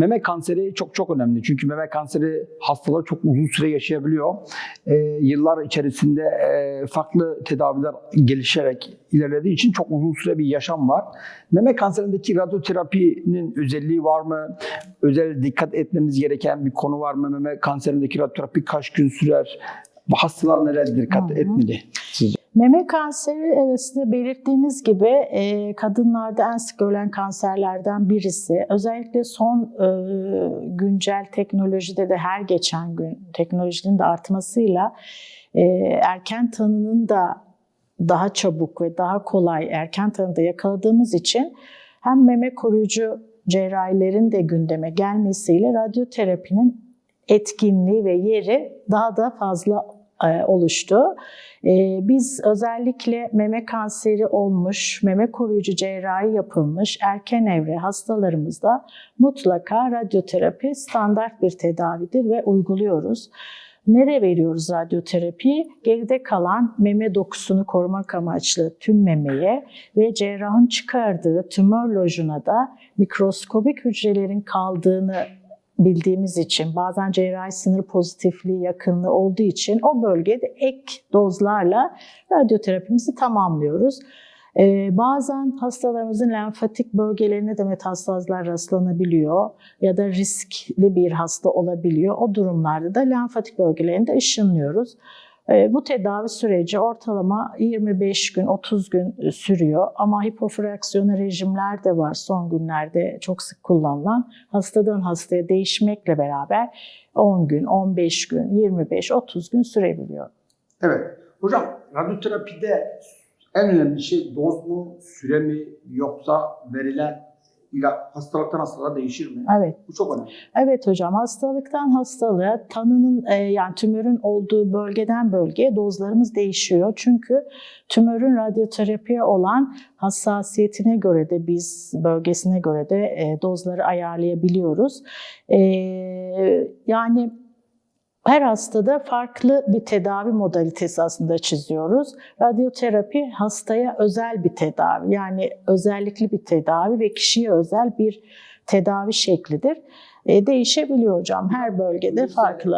Meme kanseri çok çok önemli. Çünkü meme kanseri hastalar çok uzun süre yaşayabiliyor. Ee, yıllar içerisinde e, farklı tedaviler gelişerek ilerlediği için çok uzun süre bir yaşam var. Meme kanserindeki radyoterapinin özelliği var mı? Özel dikkat etmemiz gereken bir konu var mı? Meme kanserindeki radyoterapi kaç gün sürer? Hastalar neler dikkat etmeli sizce? Meme kanseri evet sizde belirttiğiniz gibi e, kadınlarda en sık görülen kanserlerden birisi. Özellikle son e, güncel teknolojide de her geçen gün teknolojinin de artmasıyla e, erken tanının da daha çabuk ve daha kolay erken tanıda yakaladığımız için hem meme koruyucu cerrahilerin de gündeme gelmesiyle radyoterapinin etkinliği ve yeri daha da fazla oluştu. E, Biz özellikle meme kanseri olmuş, meme koruyucu cerrahi yapılmış erken evre hastalarımızda mutlaka radyoterapi standart bir tedavidir ve uyguluyoruz. Nereye veriyoruz radyoterapiyi? Geride kalan meme dokusunu korumak amaçlı tüm memeye ve cerrahın çıkardığı tümör lojuna da mikroskobik hücrelerin kaldığını bildiğimiz için bazen cerrahi sınır pozitifliği yakınlığı olduğu için o bölgede ek dozlarla radyoterapimizi tamamlıyoruz. Ee, bazen hastalarımızın lenfatik bölgelerine de metastazlar rastlanabiliyor ya da riskli bir hasta olabiliyor. O durumlarda da lenfatik bölgelerinde ışınlıyoruz. Ee, Bu tedavi süreci ortalama 25 gün, 30 gün sürüyor ama hipofraksiyonu rejimler de var son günlerde çok sık kullanılan. Hastadan hastaya değişmekle beraber 10 gün, 15 gün, 25, 30 gün sürebiliyor. Evet. Hocam radyoterapide en önemli şey doz mu, süre mi yoksa verilen ilaç hastalıktan hastalığa değişir mi? Evet. Bu çok önemli. Evet hocam hastalıktan hastalığa tanının e, yani tümörün olduğu bölgeden bölgeye dozlarımız değişiyor. Çünkü tümörün radyoterapiye olan hassasiyetine göre de biz bölgesine göre de e, dozları ayarlayabiliyoruz. E, yani her hastada farklı bir tedavi modalitesi aslında çiziyoruz. Radyoterapi hastaya özel bir tedavi yani özellikli bir tedavi ve kişiye özel bir tedavi şeklidir. E, değişebiliyor hocam her bölgede farklı.